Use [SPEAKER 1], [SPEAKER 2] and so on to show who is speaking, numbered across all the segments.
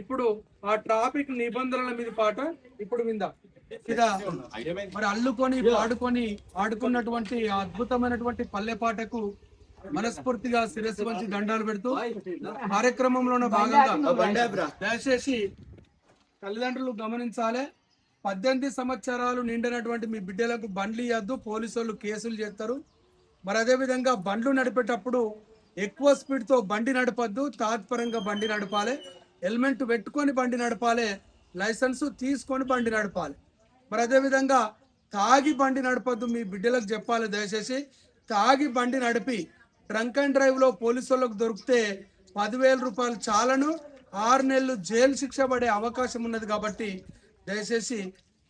[SPEAKER 1] ఇప్పుడు ఆ ట్రాఫిక్ నిబంధనల మీద పాట ఇప్పుడు విందా. ఇదా మరి అల్లుకొని పాడుకొని ఆడుకున్నటువంటి అద్భుతమైనటువంటి పల్లె పాటకు మనస్ఫూర్తిగా శిరస్సు వంచి దండాలు పెడుతూ కార్యక్రమంలోనే భాగంగా దయచేసి తల్లిదండ్రులు గమనించాలి. పద్దెనిమిది సంవత్సరాలు నిండినటువంటి మీ బిడ్డలకు బండ్లు ఇవ్వద్దు పోలీసు వాళ్ళు కేసులు చేస్తారు. మరి అదే విధంగా బండ్లు నడిపేటప్పుడు ఎక్కువ స్పీడ్తో బండి నడపద్దు తాత్పరంగా బండి నడపాలి. హెల్మెట్ పెట్టుకొని బండి నడపాలి లైసెన్స్ తీసుకొని బండి నడపాలి. మరి అదేవిధంగా తాగి బండి నడపద్దు మీ బిడ్డలకు చెప్పాలి దయచేసి. తాగి బండి నడిపి ట్రంక్ అండ్ డ్రైవ్లో పోలీసులకు దొరికితే పదివేల రూపాయలు చాలను. ఆరు నెలలు జైలు శిక్ష పడే అవకాశం ఉన్నది కాబట్టి దయచేసి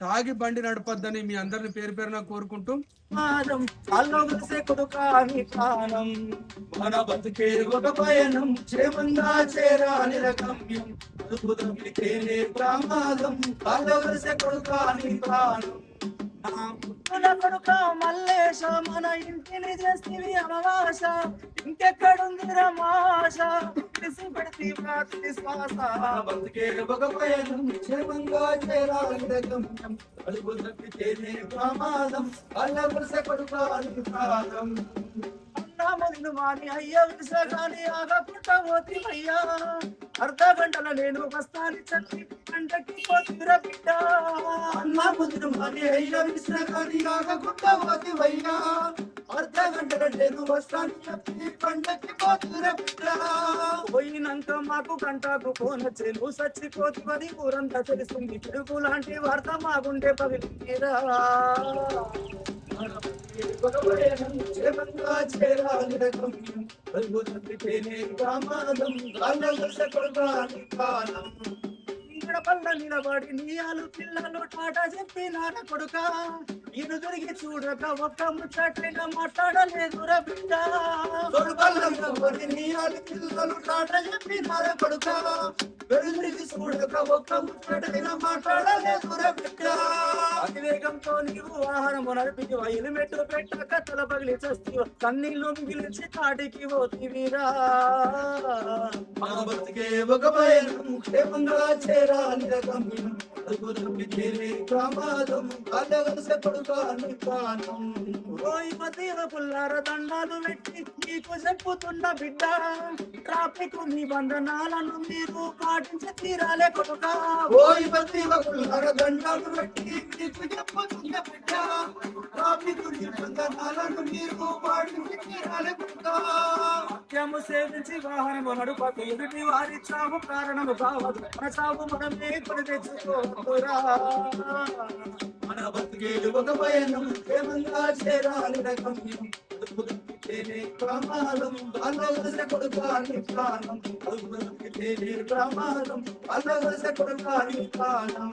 [SPEAKER 1] తాగి బండి నడపద్దని మీ అందరిని పేరు పేరున కోరుకుంటూ.
[SPEAKER 2] ప్రాణం. మన బతుకే ఒక పయనం క్షేమంగా చేరాని రకమ్యం. అదుపు తప్పితేనే ప్రమాదం. కాల్లో కలిసే కొడుకాని ప్రాణం. నా పుట్టుల కొడుక మల్లేశ మన ఇంటిని చేస్తేవి అమవాస. ఇంకెక్కడుంది రమాష తెలిసి పెడితే ప్రాతి శ్వాస బతుకే ఒక పయనం క్షేమంగా గమ్యం. అదుపు తప్పితేనే ప్రమాదం. అల్ల వరుస కొడుకాని ప్రాణం అన్నామని మాని అయ్య విసగాని ఆగకుండా పోతి అయ్యా. అర్ధ గంటల నేను వస్తాను చెప్పి గంటకి పోతిర బిడ్డ. అన్నా ముదురు మాని అయ్య విసగాని ఆగకుండా పోతి అయ్యా అర్ధ గంటల నేను వస్తాను చెప్పి పంటకి పోతిర బిడ్డ. పోయినాక మాకు కంటాకు పోన చెను సచ్చిపోతు మరి ఊరంతా తెలిసింది. పిడుగు లాంటి వార్త మాగుండే పగిలిరా చేరాలి కాలం. ఇక్కడ పల్ల నిలబడి నీయాలు పిల్లలు టాట చెప్పి నాన్న కొడుక. ఇరు తిరిగి చూడక ఒక్క ముచ్చటైన మాట్లాడలేదు బిడ్డ. నిలబడి నీయాలు పిల్లలు టాట చెప్పి నాన్న కొడుక. ఇరు తిరిగి చూడక ఒక్క ముచ్చటైన మాట్లాడలేదు బిడ్డ. అతివేగంతో నీవు వాహనము నడిపి హెల్మెట్ పెట్టాక తల పగిలి చస్తూ కన్నీళ్ళు మిగిలించి కాటికి పోతివిరా. మన బతికే ఒక భయం క్షేమంగా చేరాలి అద్భుతం చేరే ప్రమాదం. కలగలసే కొడుకాని ప్రాణం ఓయ్ మతీర పుల్లార దండాలు పెట్టి నీకు చెప్పుతున్న బిడ్డ. ట్రాఫిక్ నిబంధనలను మీరు పాటించి తీరాలే కొడుక. ఓయ్ మతీర పుల్లార దండాలు పెట్టి నీకు చెప్పుతున్న బిడ్డ. ట్రాఫిక్ నిబంధనలను మీరు పాటించి తీరాలే కొడుక. నిత్యము సేవించి వాహనము నడుపకు ఎదుటి వారి చావు కారణము కావదు. మన చావు మనమే కొని తెచ్చుకోరా మన బతికే ఒక పయనం ప్రేమంగా చేరాలి రకమ్యం ప్రమాదం అల్లవలస కొడుకాని ప్రాణం. అదుపుతప్పితేనే ప్రమాదం అల్లవలస కొడుకాని ప్రాణం.